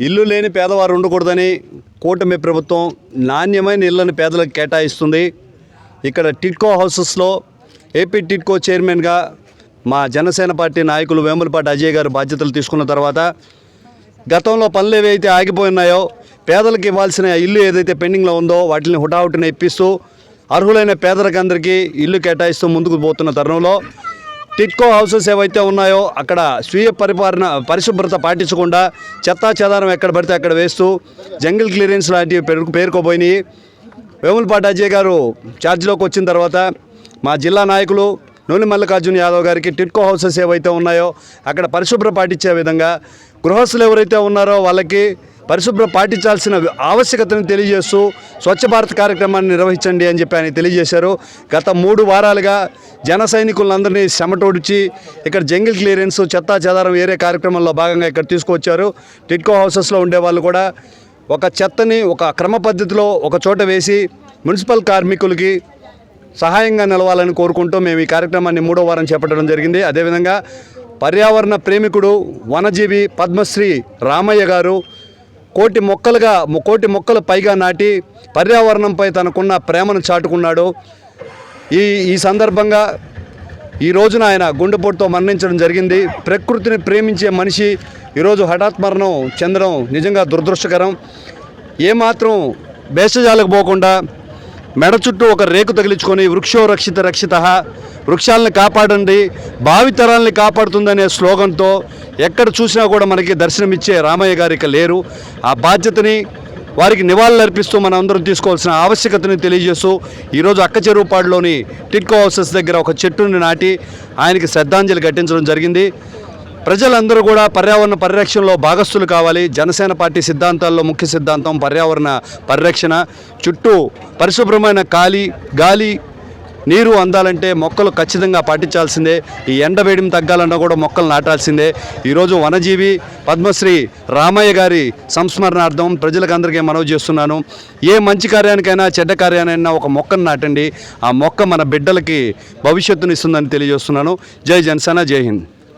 ఇల్లు లేని పేదవారు ఉండకూడదని కూటమి ప్రభుత్వం నాణ్యమైన ఇళ్ళను పేదలకు కేటాయిస్తుంది. ఇక్కడ టిట్కో హౌసెస్లో ఏపీ టిట్కో చైర్మన్గా మా జనసేన పార్టీ నాయకులు వేములపాటి అజయ్ గారు బాధ్యతలు తీసుకున్న తర్వాత గతంలో పనులు ఏవైతే ఆగిపోయినాయో పేదలకు ఇవ్వాల్సిన ఇల్లు ఏదైతే పెండింగ్లో ఉందో వాటిని హుటాహుటిన ఇప్పిస్తూ అర్హులైన పేదరికందరికీ ఇల్లు కేటాయిస్తూ ముందుకు పోతున్న తరుణంలో టిట్కో హౌసెస్ ఏవైతే ఉన్నాయో అక్కడ స్వీయ పరిపాలన పరిశుభ్రత పాటించకుండా చెత్తా చెదారం ఎక్కడ పడితే అక్కడ వేస్తూ జంగిల్ క్లియరెన్స్ లాంటివి పేరు పేరుకోబోయినాయి. వేములపాటి అజయ్ గారు ఛార్జ్లోకి వచ్చిన తర్వాత మా జిల్లా నాయకులు నూనె మల్లికార్జున యాదవ్ గారికి టిట్కో హౌసెస్ ఏవైతే ఉన్నాయో అక్కడ పరిశుభ్ర పాటించే విధంగా గృహస్థులు ఎవరైతే ఉన్నారో వాళ్ళకి పరిశుభ్రం పాటించాల్సిన ఆవశ్యకతను తెలియజేస్తూ స్వచ్ఛ భారత్ కార్యక్రమాన్ని నిర్వహించండి అని చెప్పి ఆయన తెలియజేశారు. గత మూడు వారాలుగా జన సైనికులందరినీ చెమటోడిచి ఇక్కడ జంగిల్ క్లియరెన్స్ చెత్తా చెదారం ఏరే కార్యక్రమంలో భాగంగా ఇక్కడ తీసుకొచ్చారు టిట్కో హౌసెస్లో ఉండే వాళ్ళు కూడా ఒక చెత్తని ఒక క్రమ పద్ధతిలో ఒక చోట వేసి మున్సిపల్ కార్మికులకి సహాయంగా నిలవాలని కోరుకుంటూ మేము ఈ కార్యక్రమాన్ని మూడో వారం చేపట్టడం జరిగింది. అదేవిధంగా పర్యావరణ ప్రేమికుడు వనజీవి పద్మశ్రీ రామయ్య గారు కోటి మొక్కలుగా కోటి మొక్కలు పైగా నాటి పర్యావరణంపై తనకున్న ప్రేమను చాటుకున్నాడు. ఈ ఈ సందర్భంగా ఈ రోజున ఆయన గుండెపోటుతో మరణించడం జరిగింది. ప్రకృతిని ప్రేమించే మనిషి ఈరోజు హఠాత్ మరణం చెందడం నిజంగా దురదృష్టకరం. ఏమాత్రం భేషజాలకు పోకుండా మెడ చుట్టూ ఒక రేకు తగిలించుకొని వృక్షో రక్షిత రక్షిత వృక్షాలను కాపాడండి భావితరాల్ని కాపాడుతుందనే స్లోగన్తో ఎక్కడ చూసినా కూడా మనకి దర్శనమిచ్చే రామయ్య గారు ఇక లేరు. ఆ బాధ్యతని వారికి నివాళులర్పిస్తూ మనం అందరం తీసుకోవాల్సిన ఆవశ్యకతని తెలియజేస్తూ ఈరోజు అక్క చెరువుపాడులోని టిట్కో హౌసెస్ దగ్గర ఒక చెట్టుని నాటి ఆయనకి శ్రద్ధాంజలి ఘటించడం జరిగింది. ప్రజలందరూ కూడా పర్యావరణ పరిరక్షణలో భాగస్థులు కావాలి. జనసేన పార్టీ సిద్ధాంతాల్లో ముఖ్య సిద్ధాంతం పర్యావరణ పరిరక్షణ. చుట్టూ పరిశుభ్రమైన గాలి గాలి నీరు అందాలంటే మొక్కలు ఖచ్చితంగా పాటించాల్సిందే. ఈ ఎండవేడిని తగ్గాలన్నా కూడా మొక్కలు నాటాల్సిందే. ఈరోజు వనజీవి పద్మశ్రీ రామయ్య గారి సంస్మరణార్థం ప్రజలకు అందరికీ మనవి చేస్తున్నాను. ఏ మంచి కార్యానికైనా చెడ్డ కార్యానికైనా ఒక మొక్కను నాటండి. ఆ మొక్క మన బిడ్డలకి భవిష్యత్తుని ఇస్తుందని తెలియజేస్తున్నాను. జై జనసేన జై హింద్.